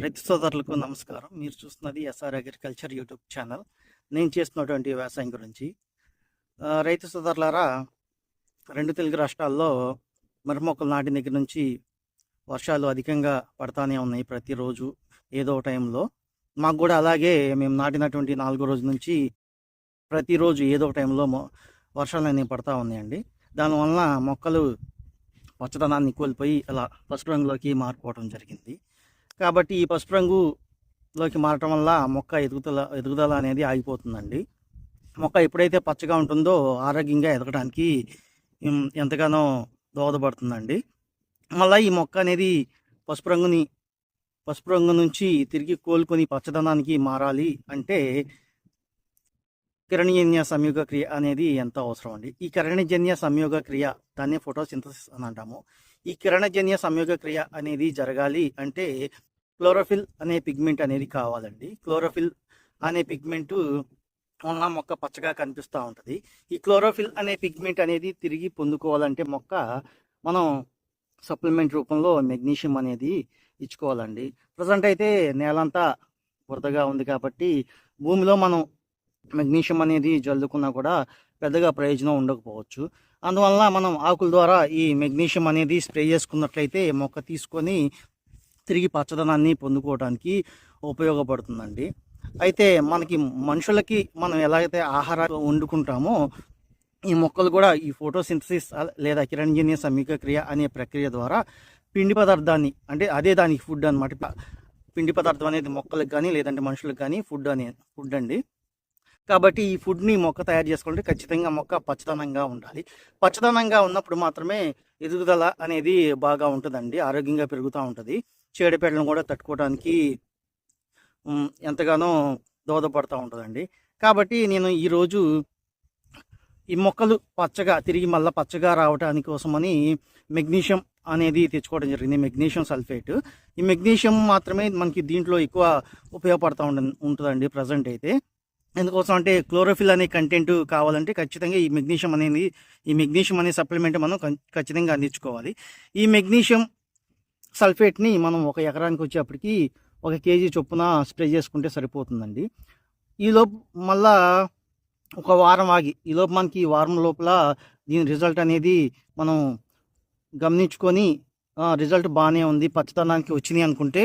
రైతు సోదరులకు నమస్కారం. మీరు చూస్తున్నది ఎస్ఆర్ అగ్రికల్చర్ యూట్యూబ్ ఛానల్. నేను చేస్తున్నటువంటి వ్యవసాయం గురించి. రైతు సోదరులారా రెండు తెలుగు రాష్ట్రాల్లో మిరప మొక్కలు నాటిన దగ్గర నుంచి వర్షాలు అధికంగా పడతానే ఉన్నాయి ప్రతిరోజు ఏదో ఒక టైంలో. మాకు కూడా అలాగే మేము నాటినటువంటి నాలుగో రోజు నుంచి ప్రతిరోజు ఏదో ఒక టైంలో మొ- వర్షాలు అనేవి పడతా ఉన్నాయండి. దానివల్ల మొక్కలు పచ్చదనాన్ని కోల్పోయి అలా పసుపు రంగులోకి మారిపోవడం జరిగింది. కాబట్టి ఈ పసుపు రంగులోకి మారటం వల్ల మొక్క ఎదుగుదల ఎదుగుదల అనేది ఆగిపోతుందండి. మొక్క ఎప్పుడైతే పచ్చగా ఉంటుందో ఆరోగ్యంగా ఎదగడానికి ఎంతగానో దోహదపడుతుందండి. మళ్ళీ ఈ మొక్క అనేది పసుపు రంగుని పసుపు రంగు నుంచి తిరిగి కోలుకొని పచ్చదనానికి మారాలి అంటే కిరణజన్య సంయోగ క్రియ అనేది ఎంతో అవసరం అండి? ఈ కిరణజన్య సంయోగ క్రియ దాన్ని ఫోటోసింథసిస్ అని అంటాము. ఈ కిరణజన్య సంయోగ క్రియ అనేది జరగాలి అంటే క్లోరోఫిల్ అనే పిగ్మెంట్ అనేది కావాలండి. క్లోరోఫిల్ అనే పిగ్మెంట్ ఉన్న మొక్క పచ్చగా కనిపిస్తూ ఉంటుంది. ఈ క్లోరోఫిల్ అనే పిగ్మెంట్ అనేది తిరిగి పొందుకోవాలంటే మొక్క మనం సప్లిమెంట్ రూపంలో మెగ్నీషియం అనేది ఇచ్చుకోవాలండి. ప్రజెంట్ అయితే నేలంతా బురదగా ఉంది కాబట్టి భూమిలో మనం మెగ్నీషియం అనేది జల్లుకున్నా కూడా పెద్దగా ప్రయోజనం ఉండకపోవచ్చు. అందువల్ల మనం ఆకుల ద్వారా ఈ మెగ్నీషియం అనేది స్ప్రే చేసుకున్నట్లయితే మొక్క తీసుకొని తిరిగి పచ్చదనాన్ని పొందుకోవడానికి ఉపయోగపడుతుందండి. అయితే మనకి మనుషులకి మనం ఎలాగైతే ఆహారాలు వండుకుంటామో ఈ మొక్కలు కూడా ఈ ఫోటోసింథసిస్ లేదా కిరణజన్య సమీక క్రియ అనే ప్రక్రియ ద్వారా పిండి పదార్థాన్ని అంటే అదే దానికి ఫుడ్ అనమాట పిండి పదార్థం అనేది మొక్కలకు కానీ లేదంటే మనుషులకు కానీ ఫుడ్ అనే ఫుడ్ అండి. కాబట్టి ఈ ఫుడ్ని మొక్క తయారు చేసుకుంటే ఖచ్చితంగా మొక్క పచ్చదనంగా ఉండాలి. పచ్చదనంగా ఉన్నప్పుడు మాత్రమే ఎదుగుదల అనేది బాగా ఉంటుందండి. ఆరోగ్యంగా పెరుగుతూ ఉంటుంది. చీడపీడలను కూడా తట్టుకోవడానికి ఎంతగానో దోహదపడుతూ ఉంటుందండి. కాబట్టి నేను ఈరోజు ఈ మొక్కలు పచ్చగా తిరిగి మళ్ళీ పచ్చగా రావడానికి కోసమని మెగ్నీషియం అనేది తెచ్చుకోవడం జరిగింది. Magnesium sulphate. ఈ మెగ్నీషియం మాత్రమే మనకి దీంట్లో ఎక్కువ ఉపయోగపడుతూ ఉండ ఉంటుందండి ప్రజెంట్ అయితే. ఎందుకోసం అంటే క్లోరోఫిల్ అనే కంటెంట్ కావాలంటే ఖచ్చితంగా ఈ మెగ్నీషియం అనేది ఈ మెగ్నీషియం అనే సప్లిమెంట్ మనం ఖచ్చితంగా అందించుకోవాలి. ఈ మెగ్నీషియం సల్ఫేట్ని మనం ఒక ఎకరానికి వచ్చేప్పటికి ఒక కేజీ చొప్పున స్ప్రే చేసుకుంటే సరిపోతుందండి. ఈలోపు మళ్ళా ఒక వారం ఆగి ఈలోపు మనకి ఈ వారం లోపల దీని రిజల్ట్ అనేది మనం గమనించుకొని రిజల్ట్ బాగానే ఉంది పచ్చదనానికి వచ్చినాయి అనుకుంటే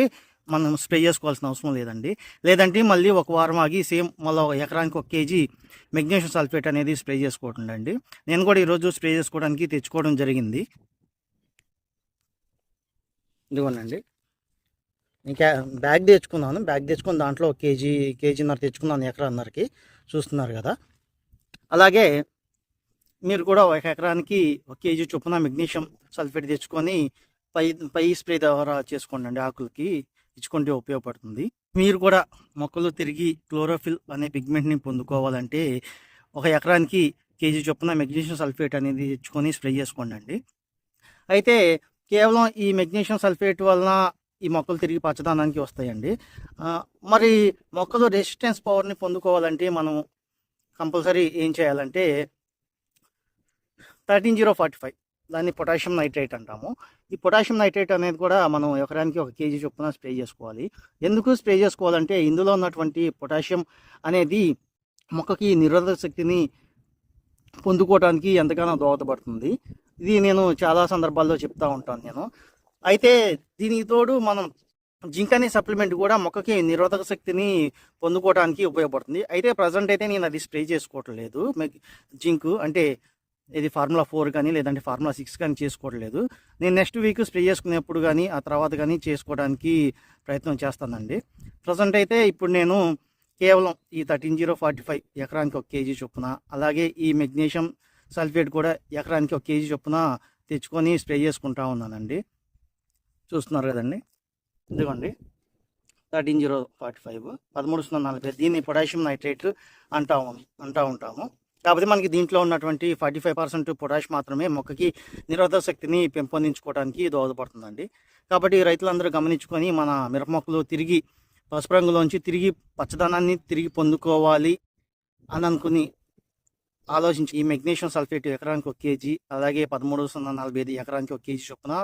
మనం స్ప్రే చేసుకోవాల్సిన అవసరం లేదండి. లేదంటే మళ్ళీ ఒక వారం ఆగి సేమ్ మళ్ళీ ఒక ఎకరానికి ఒక కేజీ మెగ్నీషియం సల్ఫేట్ అనేది స్ప్రే చేసుకోవటండి నేను కూడా ఈరోజు స్ప్రే చేసుకోవడానికి తెచ్చుకోవడం జరిగింది. ఇదిగోనండి. ఇంకా బ్యాగ్ తెచ్చుకున్నాను. బ్యాగ్ తెచ్చుకుని దాంట్లో ఒక కేజీ కేజీన్నర తెచ్చుకున్నాను ఎకరాన్నరకి. చూస్తున్నారు కదా. అలాగే మీరు కూడా ఒక ఎకరానికి ఒక కేజీ చొప్పున మెగ్నీషియం సల్ఫేట్ తెచ్చుకొని పై పై స్ప్రే ద్వారా చేసుకోండి అండి ఆకులకి. ఇచ్చుకుంటే ఉపయోగపడుతుంది. మీరు కూడా మొక్కలు తిరిగి క్లోరోఫిల్ అనే పిగ్మెంట్ని పొందుకోవాలంటే ఒక ఎకరానికి కేజీ చొప్పున మెగ్నీషియం సల్ఫేట్ అనేది తెచ్చుకొని స్ప్రే చేసుకోండి అయితే కేవలం ఈ మెగ్నీషియం సల్ఫేట్ వలన ఈ మొక్కలు తిరిగి పచ్చదనానికి వస్తాయండి. మరి మొక్కలు రెసిస్టెన్స్ పవర్ని పొందుకోవాలంటే మనం కంపల్సరీ ఏం చేయాలంటే థర్టీన్ జీరో ఫార్టీ ఫైవ్ దాన్ని పొటాషియం నైట్రేట్ అంటాము. ఈ పొటాషియం నైట్రేట్ అనేది కూడా మనం ఎకరానికి ఒక కేజీ చొప్పున స్ప్రే చేసుకోవాలి. ఎందుకు స్ప్రే చేసుకోవాలంటే ఇందులో ఉన్నటువంటి పొటాషియం అనేది మొక్కకి నిరోధక శక్తిని పొందుకోవడానికి ఎంతగానో దోహదపడుతుంది. ఇది నేను చాలా సందర్భాల్లో చెప్తా ఉంటాను నేను. అయితే దీనికి తోడు మనం జింక్ అనే సప్లిమెంట్ కూడా మొక్కకి నిరోధక శక్తిని పొందుకోవడానికి ఉపయోగపడుతుంది. అయితే ప్రజెంట్ అయితే నేను అది స్ప్రే చేసుకోవట్లేదు. జింక్ అంటే ఇది ఫార్ములా ఫోర్ కానీ లేదంటే ఫార్ములా సిక్స్ కానీ చేసుకోవట్లేదు. నేను నెక్స్ట్ వీక్ స్ప్రే చేసుకునేప్పుడు కానీ ఆ తర్వాత కానీ చేసుకోవడానికి ప్రయత్నం చేస్తానండి. ప్రజెంట్ అయితే ఇప్పుడు నేను కేవలం ఈ థర్టీన్ జీరో ఫార్టీ ఫైవ్ ఎకరానికి ఒక కేజీ చొప్పున అలాగే ఈ మెగ్నీషియం సల్ఫేట్ కూడా ఎకరానికి ఒక కేజీ చొప్పున తెచ్చుకొని స్ప్రే చేసుకుంటా ఉన్నానండి. చూస్తున్నారు కదండి? ఇదిగోండి. థర్టీన్ జీరో ఫార్టీ ఫైవ్ పదమూడు సున్నా నలభై దీన్ని పొటాషియం నైట్రేట్ అంటా అంటూ ఉంటాము. కాకపోతే మనకి దీంట్లో ఉన్నటువంటి ఫార్టీ ఫైవ్ పర్సెంట్ పొటాష్ మాత్రమే మొక్కకి నిరోధక శక్తిని పెంపొందించుకోవడానికి దోహదపడుతుందండి. కాబట్టి రైతులందరూ గమనించుకొని మన మిరప మొక్కలు తిరిగి పసుపు రంగులోంచి తిరిగి పచ్చదనాన్ని తిరిగి పొందుకోవాలి అని అనుకుని ఆలోచించి ఈ మెగ్నీషియం సల్ఫేట్ ఎకరానికి ఒక కేజీ అలాగే పదమూడు సున్నా నలభై ఐదు ఎకరానికి ఒక కేజీ చొప్పున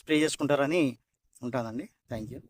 స్ప్రే చేసుకుంటారని ఉంటానండి. Thank you